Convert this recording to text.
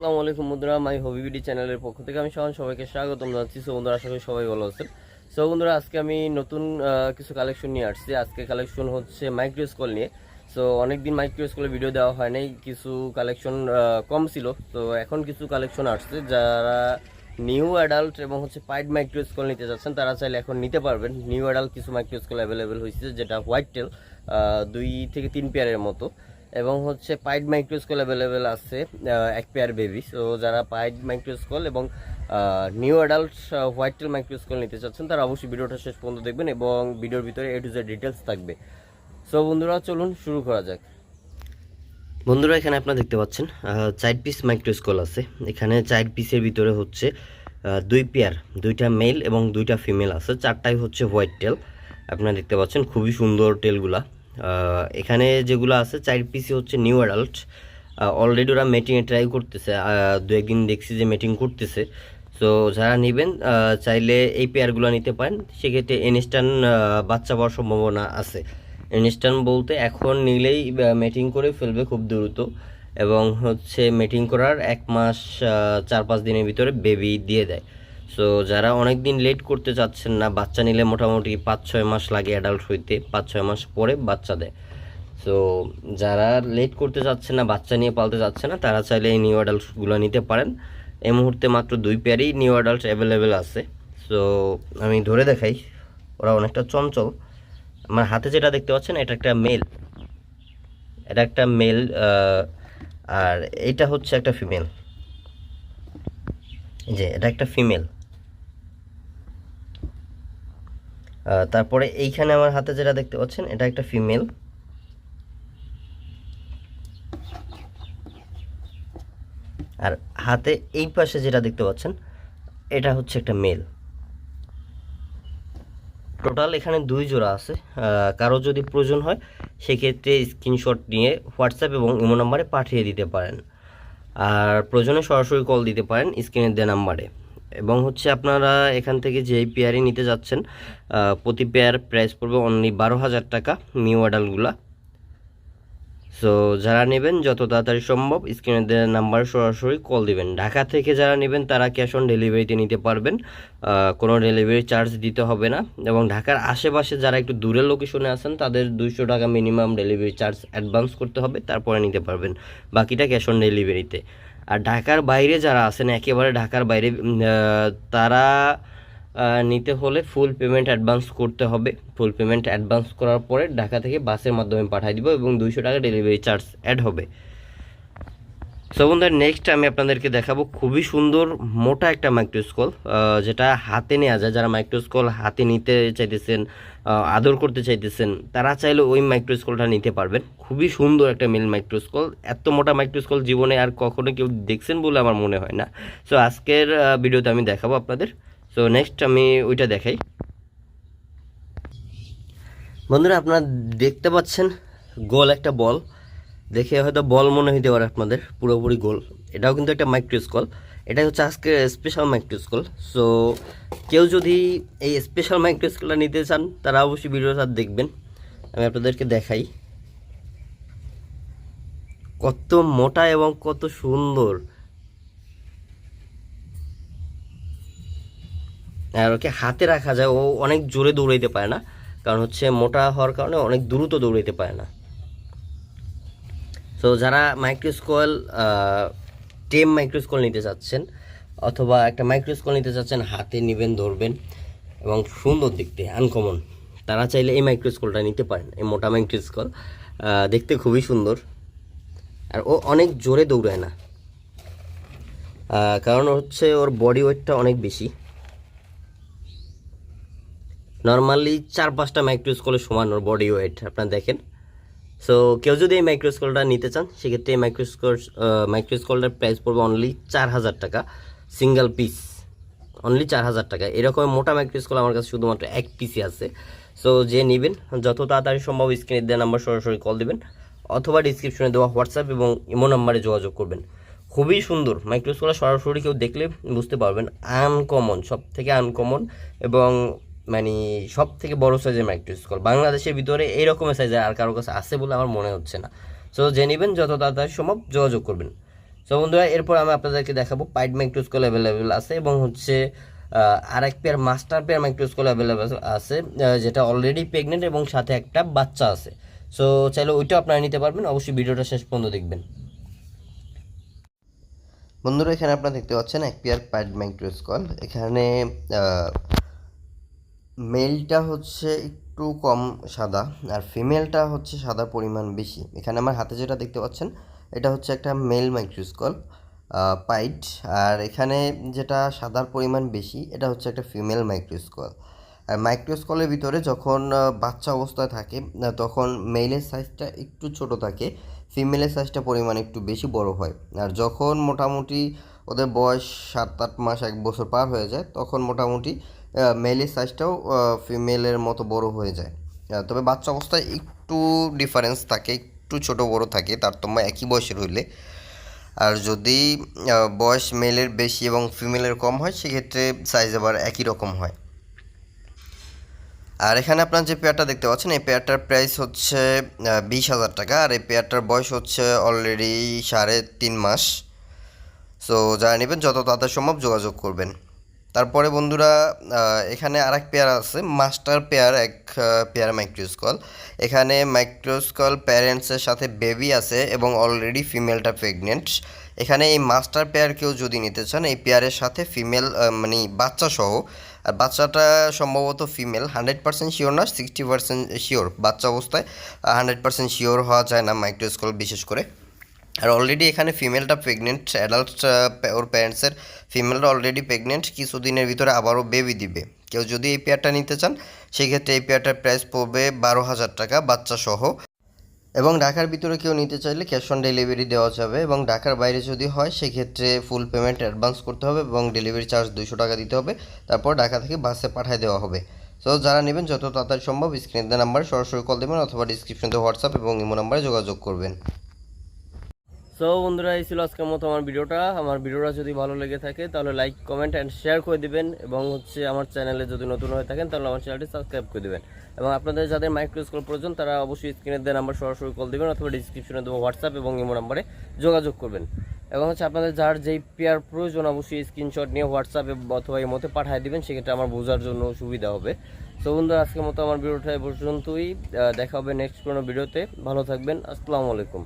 আসসালামু আলাইকুম বন্ধুরা, মাই হবি বিডি চ্যানেলের পক্ষ থেকে আমি সবাই সবাইকে স্বাগতম জানাচ্ছি। সো বন্ধুরা, আশা করি সবাই ভালো আছেন। সো বন্ধুরা, আজকে আমি নতুন কিছু কালেকশন নিয়ে আসছি। আজকে কালেকশন হচ্ছে মাইক্রো স্কল নিয়ে। সো অনেকদিন মাইক্রো স্কলে ভিডিও দেওয়া হয় নাই, কিছু কালেকশন কম ছিল। তো এখন কিছু কালেকশন আসছে, যারা নিউ অ্যাডাল্ট এবং হচ্ছে পাইড মাইক্রো স্কল নিতে চাচ্ছেন তারা চাইলে এখন নিতে পারবেন। নিউ অ্যাডাল্ট কিছু মাইক্রো স্কল অ্যাভেলেবেল হয়েছে, যেটা হোয়াইট টেল দুই থেকে তিন পেয়ারের মতো। এবং হচ্ছে পাইড মাইক্রোস্কল অ্যাভেলেবেল আছে এক পেয়ার বেবি। সো যারা পাইড মাইক্রোস্কল এবং new adult white tail micro skull নিতে চাচ্ছেন, তারা অবশ্যই ভিডিওটা শেষ পর্যন্ত দেখবেন এবং ভিডিওর ভিতরে এ টু জেড ডিটেলস থাকবে। সো বন্ধুরা, চলুন শুরু করা যাক। বন্ধুরা, এখানে আপনারা দেখতে পাচ্ছেন চার পিস মাইক্রোস্কোল আছে। এখানে চার পিসের ভিতরে হচ্ছে দুই পেয়ার, দুইটা মেল এবং দুইটা ফিমেল আছে। চারটাই হচ্ছে হোয়াইট টেল। আপনারা দেখতে পাচ্ছেন, খুবই সুন্দর টেলগুলা। এখানে যেগুলো আছে, চার পিসি হচ্ছে নিউ অ্যাডাল্ট অলরেডি ওরা মেটিংয়ে ট্রাই করতেছে। দু একদিন দেখছি যে মেটিং করতেছে। তো যারা নেবেন চাইলে এই পেয়ারগুলো নিতে পারেন। সেক্ষেত্রে ইনস্ট্যান্ট বাচ্চা পাওয়ার সম্ভাবনা আছে। ইনস্ট্যান্ট বলতে এখন নিলেই মেটিং করে ফেলবে খুব দ্রুত। এবং হচ্ছে মেটিং করার এক মাস চার পাঁচ দিনের ভিতরে বেবি দিয়ে দেয়। সো যারা অনেক দিন লেট করতে চাচ্ছেন না, বাচ্চা নিলে মোটামুটি পাঁচ ছয় মাস লাগে অ্যাডাল্ট হইতে পাঁচ ছয় মাস পরে বাচ্চা দেয়। সো যারা লেট করতে চাচ্ছে না, বাচ্চা নিয়ে পালতে চাচ্ছে না, তারা চাইলে এই নিউ অ্যাডাল্টসগুলো নিতে পারেন। এই মুহূর্তে মাত্র দুই পেয়ারই নিউ অ্যাডাল্ট অ্যাভেলেবেল আছে। সো আমি ধরে দেখাই, ওরা অনেকটা চঞ্চল। আমার হাতে যেটা দেখতে পাচ্ছেন, এটা একটা মেল এটা একটা মেল আর এটা হচ্ছে একটা ফিমেল যে, এটা একটা ফিমেল তারপরে এইখানে আমার হাতে যেটা দেখতে পাচ্ছেন, এটা একটা ফিমেল আর হাতে এই পাশে যেটা দেখতে পাচ্ছেন, এটা হচ্ছে একটা মেল টোটাল এখানে দুই জোড়া আছে। কারও যদি প্রয়োজন হয়, সেক্ষেত্রে স্ক্রিনশট নিয়ে হোয়াটসঅ্যাপ এবং ইমো নাম্বারে পাঠিয়ে দিতে পারেন। আর প্রয়োজনে সরাসরি কল দিতে পারেন স্ক্রিনের দেওয়া নাম্বারে এবং হচ্ছে আপনারা এখান থেকে যেই পেয়ারই নিতে যাচ্ছেন প্রতি পেয়ার প্রাইস পড়বে অনলি বারো হাজার টাকা নিউ অ্যাডালগুলা সো যারা নেবেন, যত তাড়াতাড়ি সম্ভব স্ক্রিনে দেওয়া নাম্বার সরাসরি কল দিবেন। ঢাকা থেকে যারা নেবেন, তারা ক্যাশ অন ডেলিভারিতে নিতে পারবেন। কোনো ডেলিভারি চার্জ দিতে হবে না। এবং ঢাকার আশেপাশে যারা একটু দূরের লোকেশনে আছেন, তাদের দুইশো টাকা মিনিমাম ডেলিভারি চার্জ অ্যাডভান্স করতে হবে, তারপরে নিতে পারবেন। বাকিটা ক্যাশ অন ডেলিভারিতে আর ঢাকার বাইরে যারা আছেন, একেবারে ঢাকার বাইরে তারা নিতে হলে ফুল পেমেন্ট অ্যাডভান্স করতে হবে। ফুল পেমেন্ট অ্যাডভান্স করার পরে ঢাকা থেকে বাসের মাধ্যমে পাঠিয়ে দিব এবং দুইশো টাকা ডেলিভারি চার্জ অ্যাড হবে। সো বন্ধুরা নেক্সট আমি আপনাদেরকে দেখাবো খুবই সুন্দর, মোটা একটা মাইক্রোস্কল যেটা হাতে নেওয়া যায়। যারা মাইক্রোস্কল হাতে নিতে চাইতেছেন আদর করতে চাইতেছেন, তারা চাইলে ওই মাইক্রোস্কলটা নিতে পারবেন। খুবই সুন্দর একটা মিল মাইক্রোস্কল এত মোটা মাইক্রোস্কল জীবনে আর কখনো কেউ দেখছেন বলে আমার মনে হয় না। সো আজকের ভিডিওতে আমি দেখাবো আপনাদের। সো নেক্সট আমি ওইটা দেখাই। বন্ধুরা, আপনারা দেখতে পাচ্ছেন গোল একটা বল। দেখে হয়তো বল মনে হইতে পারে আপনাদের, পুরোপুরি গোল। এটাও কিন্তু একটা মাইক্রোস্কল এটা হচ্ছে আজকে স্পেশাল মাইক্রোস্কল সো কেউ যদি এই স্পেশাল মাইক্রোস্কলটা নিতে চান, তারা অবশ্যই ভিডিওটা দেখবেন। আমি আপনাদেরকে দেখাই। কত মোটা এবং কত সুন্দর। আর ওকে হাতে রাখা যায়, ও অনেক জোরে দৌড়াইতে পারে না। কারণ হচ্ছে মোটা হওয়ার কারণে অনেক দ্রুত দৌড়াইতে পারে না। সো যারা মাইক্রোস্কোয়াল টেম মাইক্রোস্কোল নিতে চাচ্ছেন, অথবা একটা মাইক্রোস্কোল নিতে চাচ্ছেন, হাতে নেবেন, ধরবেন, এবং সুন্দর দেখতে আনকমন তারা চাইলে এই মাইক্রোস্কোলটা নিতে পারেন, এই মোটা মাইক্রোস্কোল দেখতে খুবই সুন্দর। আর ও অনেক জোরে দৌড়ায় না। কারণ হচ্ছে ওর বডি ওয়েটটা অনেক বেশি। নর্মালি চার পাঁচটা মাইক্রোস্কোলের সমান ওর বডি ওয়েট আপনারা দেখেন। সো কেউ যদি এই মাইক্রোস্কোলটা নিতে চান, সেক্ষেত্রে এই মাইক্রোস্কোল মাইক্রোস্কোলটার প্রাইস পড়বে অনলি চার হাজার টাকা সিঙ্গেল পিস অনলি চার হাজার টাকা। এরকম মোটা মাইক্রোস্কোল আমার কাছে শুধুমাত্র এক পিসই আছে। সো যে নেবেন, যত তাড়াতাড়ি সম্ভব স্ক্রিনে দেওয়া নাম্বার সরাসরি কল দেবেন, অথবা ডিসক্রিপশনে দেওয়া হোয়াটসঅ্যাপ এবং ইমো নাম্বারে যোগাযোগ করবেন। খুবই সুন্দর মাইক্রোস্কোলটা সরাসরি কেউ দেখলে বুঝতে পারবেন আনকমন সব থেকে আনকমন এবং মানে সব থেকে বড় সাইজের মাইক্রোস্কোপ বাংলাদেশের ভিতরে এই রকমের সাইজের আর কারও কাছে আছে বলে আমার মনে হচ্ছে না। সো যে নেবেন, যত তাড়াতাড়ি সম্ভব যোগাযোগ করবেন। সো বন্ধুরা, এরপর আমি আপনাদেরকে দেখাবো পাইড মাইক্রোস্কোল অ্যাভেলেবেল আছে এবং হচ্ছে আর এক pair master pair micro skull available আছে যেটা অলরেডি প্রেগনেন্ট এবং সাথে একটা বাচ্চা আছে। সো চাইলে ওইটাও আপনারা নিতে পারবেন, অবশ্যই ভিডিওটা শেষ পর্যন্ত দেখবেন। বন্ধুরা, এখানে আপনারা দেখতে পাচ্ছেন এক পেয়ার প্যাড মাইক্রোস্কল এখানে মেলটা হচ্ছে একটু কম সাদা আর ফিমেলটা হচ্ছে সাদা পরিমাণ বেশি। এখানে আমার হাতে যেটা দেখতে পাচ্ছেন, এটা হচ্ছে একটা মেল মাইক্রোস্কল পাইট আর এখানে যেটা সাদার পরিমাণ বেশি, এটা হচ্ছে একটা ফিমেল মাইক্রোস্কল আর মাইক্রোস্কলের ভিতরে যখন বাচ্চা অবস্থায় থাকে তখন মেলের সাইজটা একটু ছোট থাকে ফিমেলের সাইজটা পরিমাণ একটু বেশি বড় হয়। আর যখন মোটামুটি ওদের বয়স সাত আট মাস এক বছর পার হয়ে যায়, তখন মোটামুটি মেলের সাইজটাও ফিমেলের মতো বড় হয়ে যায়। তবে বাচ্চা অবস্থায় একটু ডিফারেন্স থাকে, একটু ছোট বড় থাকে, তারতম্য একই বয়সের হইলে। আর যদি বয়স মেলের বেশি এবং ফিমেলের কম হয়, সেক্ষেত্রে সাইজ আবার একই রকম হয়। আর এখানে আপনার যে পেয়ারটা দেখতে পাচ্ছেন, এই পেয়ারটার প্রাইস হচ্ছে বিশ হাজার টাকা। আর এই পেয়ারটার বয়স হচ্ছে অলরেডি সাড়ে তিন মাস। সো যারা নেবেন, যত তাড়াতাড়ি সম্ভব যোগাযোগ করবেন। তারপরে বন্ধুরা এখানে আরেক পেয়ার আছে মাস্টার পেয়ার এক পেয়ার মাইক্রোস্কল এখানে মাইক্রোস্কল প্যারেন্টসের সাথে বেবি আছে এবং অলরেডি ফিমেলটা প্রেগনেন্ট এখানে এই মাস্টার পেয়ার কেউ যদি নিতে চান, এই পেয়ারের সাথে ফিমেল মানে বাচ্চা সহ, আর বাচ্চাটা সম্ভবত ফিমেল হান্ড্রেড পার্সেন্ট শিওর না সিক্সটি পার্সেন্ট শিওর বাচ্চা অবস্থায় হান্ড্রেড পার্সেন্ট শিওর হওয়া যায় না মাইক্রোস্কল বিশেষ করে। আর অলরেডি এখানে ফিমেলটা প্রেগনেন্ট অ্যাডাল্ট ওর প্যারেন্টসের ফিমেলটা অলরেডি প্রেগনেন্ট কিছুদিনের ভিতরে আবারও বেবি দিবে। কেউ যদি এই পেয়ারটা নিতে চান, সেক্ষেত্রে এই পেয়ারটার প্রাইস পড়বে বারো হাজার টাকা বাচ্চা সহ এবং ঢাকার ভিতরে কেউ নিতে চাইলে ক্যাশ অন ডেলিভারি দেওয়া যাবে এবং ঢাকার বাইরে যদি হয়, সেক্ষেত্রে ফুল পেমেন্ট অ্যাডভান্স করতে হবে এবং ডেলিভারি চার্জ দুশো টাকা দিতে হবে। তারপর ঢাকা থেকে বাসে পাঠিয়ে দেওয়া হবে। সো যারা নেবেন, যত তাড়াতাড়ি সম্ভব স্ক্রিনে দেওয়া নাম্বারে সরাসরি কল দেবেন অথবা ডিসক্রিপশনে হোয়াটসঅ্যাপ এবং ইমো নাম্বারে যোগাযোগ করবেন। সো বন্ধুরা, এই ছিল আজকের মতো আমার ভিডিওটা। আমার ভিডিওটা যদি ভালো লেগে থাকে, তাহলে লাইক কমেন্ট অ্যান্ড শেয়ার করে দিবেন। এবং হচ্ছে আমার চ্যানেলে যদি নতুন হয়ে থাকেন, তাহলে আমার চ্যানেলটি সাবস্ক্রাইব করে দিবেন। এবং আপনাদের যাদের মাইক্রোস্কোপ প্রয়োজন, তারা অবশ্যই স্ক্রিনের দেওয়া নাম্বার সরাসরি কল দিবেন অথবা ডিসক্রিপশনে দেবো হোয়াটসঅ্যাপ এবং ইমো নাম্বারে যোগাযোগ করবেন। এবং হচ্ছে আপনাদের যার যেই পেয়ার প্রয়োজন, অবশ্যই স্ক্রিনশট নিয়ে হোয়াটসঅ্যাপে অথবা ইমোতে পাঠিয়ে দিবেন। সেক্ষেত্রে আমার বোঝার জন্য সুবিধা হবে। সো বন্ধুরা, আজকের মতো আমার ভিডিওটা পর্যন্তই। দেখা হবে নেক্সট কোনো ভিডিওতে। ভালো থাকবেন। আসসালামু আলাইকুম।